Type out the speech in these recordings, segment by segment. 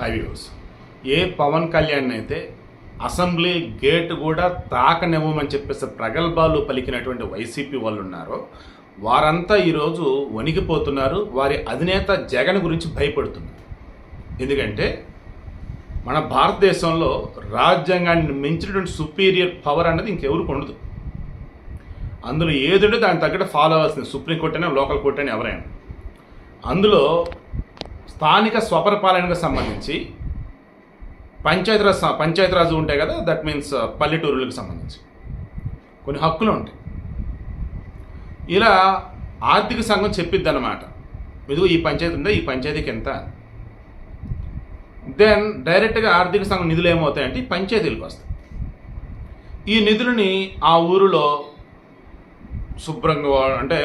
హైవ్యూస్ ఏ పవన్ కళ్యాణ్ అయితే assembly gate కూడా తాకనివ్వమని చెప్పేసి ప్రగల్భాలు పలికినటువంటి వైసీపీ వాళ్ళు ఉన్నారో వారంతా ఈరోజు వణికిపోతున్నారు. వారి అధినేత జగన్ గురించి భయపడుతున్నారు. ఎందుకంటే మన భారతదేశంలో రాజ్యాంగాన్ని మించినటువంటి సుపీరియర్ పవర్ అనేది ఇంకెవరికి ఉండదు. అందులో ఏదుంటే దాని తగ్గట్టు ఫాలో అవ్వాల్సింది సుప్రీంకోర్టు అయినా లోకల్ కోర్టు అయినా ఎవరైనా. అందులో స్థానిక స్వపరిపాలనకు సంబంధించి పంచాయతీరాజ్ పంచాయతీరాజ్ ఉంటాయి కదా దట్ మీన్స్ uh, పల్లెటూరులకు సంబంధించి. కొన్ని హక్కులు ఉంటాయి. ఇలా ఆర్థిక సంఘం చెప్పిద్ది అనమాట ఇదిగో ఈ పంచాయతీ ఉందా ఈ పంచాయతీకి ఎంత దెన్ డైరెక్ట్గా ఆర్థిక సంఘం నిధులు ఏమవుతాయంటే పంచాయతీలకు వస్తాయి. ఈ నిధులని ఆ ఊరిలో శుభ్రంగా అంటే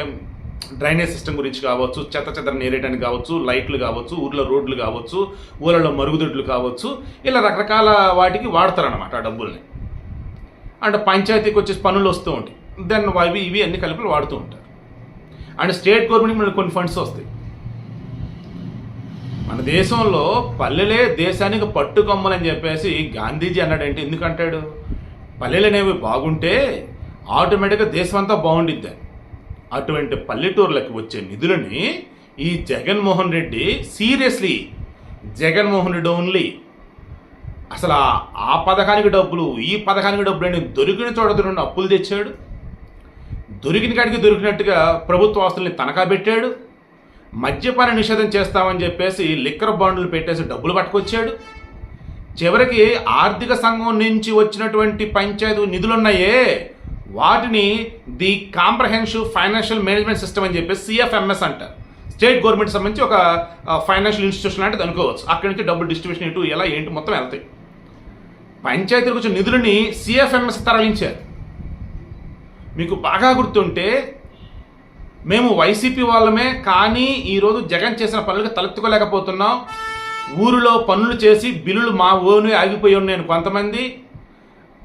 డ్రైనేజ్ సిస్టమ్ గురించి కావచ్చు చెత్త చెత్త నేరేయడానికి కావచ్చు లైట్లు కావచ్చు ఊర్లో రోడ్లు కావచ్చు ఊళ్ళలో మరుగుదొడ్లు కావచ్చు ఇలా రకరకాల వాటికి వాడతారనమాట ఆ డబ్బుల్ని. అండ్ పంచాయతీకి వచ్చేసి పనులు వస్తూ ఉంటాయి. దెన్ అవి ఇవి అన్ని కలిపి వాడుతూ ఉంటారు. అండ్ స్టేట్ గవర్నమెంట్ మనకి కొన్ని ఫండ్స్ వస్తాయి. మన దేశంలో పల్లెలే దేశానికి పట్టుకొమ్మలని చెప్పేసి గాంధీజీ అన్నాడంటే? ఎందుకంటాడు? పల్లెలు అనేవి బాగుంటే ఆటోమేటిక్గా దేశం అంతా బాగుండిద్ది. అటువంటి పల్లెటూర్లకు వచ్చే నిధులని ఈ జగన్మోహన్ రెడ్డి సీరియస్లీ జగన్మోహన్ రెడ్డి ఓన్లీ అసలు ఆ- పథకానికి డబ్బులు ఈ పథకానికి డబ్బులు అని దొరికిన చోట దొరికిన అప్పులు తెచ్చాడు. దొరికిన కాడికి దొరికినట్టుగా ప్రభుత్వ ఆస్తుల్ని తనఖా పెట్టాడు. మద్యపాన నిషేధం చేస్తామని చెప్పేసి లిక్కర్ బాండ్లు పెట్టేసి డబ్బులు పట్టుకొచ్చాడు. చివరికి ఆర్థిక సంఘం నుంచి వచ్చినటువంటి పంచాయతీ నిధులున్నాయే. వాటిని the comprehensive financial management system అని చెప్పేసి సిఎఫ్ఎంఎస్ అంటారు స్టేట్ గవర్నమెంట్ సంబంధించి ఒక ఫైనాన్షియల్ ఇన్స్టిట్యూషన్ అంటే అనుకోవచ్చు. అక్కడి నుంచి డబ్బులు డిస్ట్రిబ్యూషన్ ఇటు ఎలా ఏంటి మొత్తం వెళ్తాయి. పంచాయతీలకు వచ్చిన నిధులని సిఎఫ్ఎంఎస్ తరలించారు. మీకు బాగా గుర్తుంటే మేము వైసీపీ వాళ్ళమే కానీ ఈరోజు జగన్ చేసిన పనులకు తలెత్తుకోలేకపోతున్నాం. ఊరిలో పనులు చేసి బిల్లులు మా ఓనే ఆగిపోయి ఉన్నాయని కొంతమంది.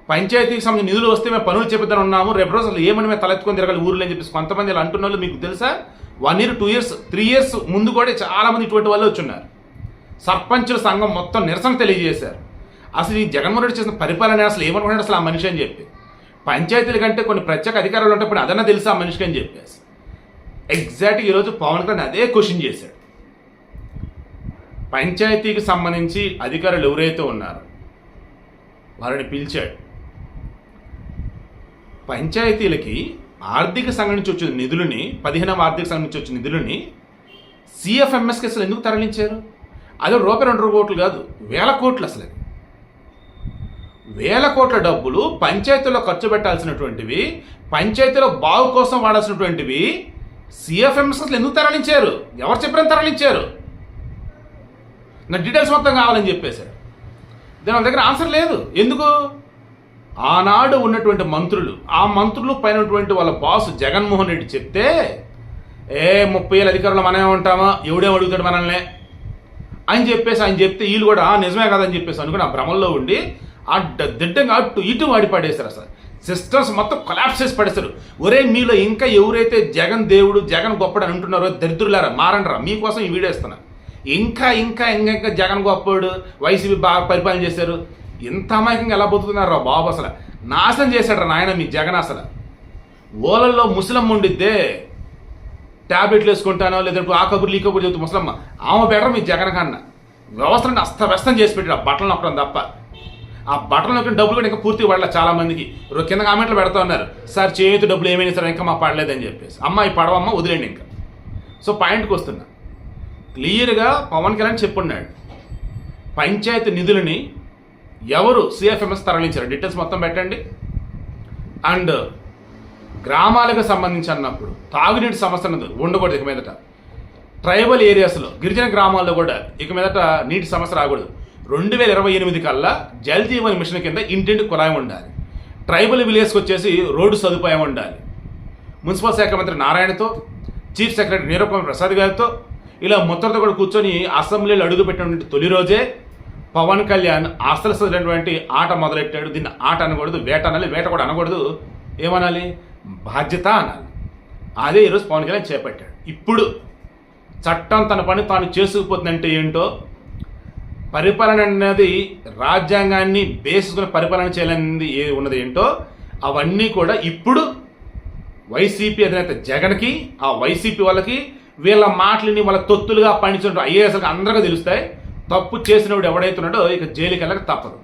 పంచాయతీకి సంబంధించిన నిధులు వస్తే మేము పనులు చెప్పిద్దాం ఉన్నాము రేపు రోజు అసలు ఏమని మేము తలెత్తుకొని తిరగాలి ఊర్లో అని చెప్పేసి కొంతమంది ఇలా అంటున్న మీకు తెలుసా? One year two years three years ముందు కూడా చాలామంది ఇటువంటి వాళ్ళు వచ్చున్నారు సర్పంచుల సంఘం మొత్తం నిరసన తెలియజేశారు. అసలు ఈ జగన్మోహన్ రెడ్డి చేసిన పరిపాలన అసలు ఏమనుకున్నాడు అసలు ఆ మనిషి అని చెప్పి. పంచాయతీల కంటే కొన్ని ప్రత్యేక అధికారులు ఉంటప్పుడు అదన్నా తెలుసు ఆ మనిషికి అని చెప్పేసి. ఎగ్జాక్ట్గా ఈరోజు పవన్ కళ్యాణ్ అదే క్వశ్చన్ చేశాడు. పంచాయతీకి సంబంధించి అధికారులు ఎవరైతే ఉన్నారో వారిని పిలిచాడు. పంచాయతీలకి ఆర్థిక సంఘం నుంచి వచ్చిన నిధులని పదిహేనవ ఆర్థిక సంఘం నుంచి వచ్చిన నిధులని సిఎఫ్ఎంఎస్కి అసలు ఎందుకు తరలించారు? అదే రూపాయి రెండు కోట్లు కాదు వేల కోట్లు అసలు వేల కోట్ల డబ్బులు పంచాయతీలో ఖర్చు పెట్టాల్సినటువంటివి పంచాయతీలో బాగు కోసం వాడాల్సినటువంటివి సిఎఫ్ఎంఎస్ అసలు ఎందుకు తరలించారు? ఎవరు చెప్పిన తరలించారు. నా డీటెయిల్స్ మొత్తం కావాలని చెప్పేశారు. దాని దగ్గర ఆన్సర్ లేదు. ఎందుకు? ఆనాడు ఉన్నటువంటి మంత్రులు ఆ మంత్రులు పైన వాళ్ళ బాస్ జగన్మోహన్ రెడ్డి చెప్తే ఏ ముప్పై ఏళ్ళ అధికారులు మనమే ఉంటామా? ఎవడేం అడుగుతాడు మనల్ని? అని చెప్పేసి ఆయన చెప్తే వీళ్ళు కూడా నిజమే కదని చెప్పేసి అనుకుని ఆ భ్రమంలో ఉండి ఆ దిడ్డంగా అటు ఇటు వాడి పడేశారు అసలు. సిస్టమ్స్ మొత్తం కొలాప్స్ చేసి పడేస్తారు ఒరే మీలో ఇంకా ఎవరైతే జగన్ దేవుడు జగన్ గొప్పడు అని అంటున్నారో దరిద్రులారా మారండిరా మీకోసం ఈ వీడియో ఇస్తున్నా ఇంకా ఇంకా ఇంకా ఇంకా జగన్ గొప్పడు వైసీపీ బాగా పరిపాలన చేశారు. ఇంత అమాయకంగా ఎలా బతుకుతున్నారా బాబు అసలు? నాశనం చేశాడు నాయన మీ జగన్ అసలు. ఓలల్లో ముసలమ్మ ఉండిద్దే. ట్యాబ్లెట్లు వేసుకుంటానో లేదంటే ఆ కబుర్లు ఈ కబుర్లు చెబుతూ ముసలమ్మ. ఆమె బెటర్ మీ జగన్ కన్నా. వ్యవస్థలను అస్తవ్యస్తం చేసి పెట్టాడు ఆ బట్టలు నొక్కడం తప్ప. ఆ బట్టలు నొక్కిన డబ్బులు కూడా ఇంకా పూర్తిగా పడలేదు చాలా మందికి రో- కింద కామెంట్లు పెడతా ఉన్నారు. సార్ చేతి డబ్బులు ఏమైనా సార్ ఇంకా మా పడలేదని చెప్పేసి. అమ్మాయి పడవమ్మ వదిలేండి ఇంకా. సో పాయింట్కి వస్తున్నా. క్లియర్గా పవన్ కళ్యాణ్ చెప్పున్నాడు. పంచాయతీ నిధులని ఎవరు సిఎఫ్ఎంఎస్ తరలించారు? డీటెయిల్స్ మొత్తం పెట్టండి. అండ్ గ్రామాలకు సంబంధించి అన్నప్పుడు తాగునీటి సమస్య ఉండకూడదు ఇక మీదట. ట్రైబల్ ఏరియాస్లో గిరిజన గ్రామాల్లో కూడా ఇక మీదట నీటి సమస్య రాకూడదు. రెండు వేల ఇరవై ఎనిమిది కల్లా జల్ జీవన్ మిషన్ కింద ఇంటింటి కుళాయి ఉండాలి. ట్రైబల్ విలేజ్కి వచ్చేసి రోడ్డు సదుపాయం ఉండాలి. మున్సిపల్ శాఖ మంత్రి నారాయణతో చీఫ్ సెక్రటరీ నీరూపమ ప్రసాద్ గారితో ఇలా ముత్తరతో కూడా కూర్చొని అసెంబ్లీలో అడుగుపెట్టినటువంటి తొలి రోజే పవన్ కళ్యాణ్ అసలసైనటువంటి ఆట మొదలెట్టాడు. దీన్ని ఆట అనకూడదు వేట అనాలి వేట కూడా అనకూడదు. ఏమనాలి? బాధ్యత అనాలి. అదే ఈరోజు పవన్ కళ్యాణ్ చేపట్టాడు. ఇప్పుడు చట్టం తన పని తాను చేసుకుపోతుందంటే ఏంటో? పరిపాలన అనేది రాజ్యాంగాన్ని బేసుకుని పరిపాలన చేయాలనేది ఏ ఉన్నది ఏంటో? అవన్నీ కూడా ఇప్పుడు వైసీపీ అధినేత జగన్కి ఆ వైసీపీ వాళ్ళకి వీళ్ళ మాటలని వాళ్ళ తొత్తులుగా పండించిన ఐఏఎస్లకు అందరికీ తెలుస్తాయి. తప్పు చేసినప్పుడు ఎవడైతున్నాడో ఇక జైలుకి వెళ్ళక తప్పదు.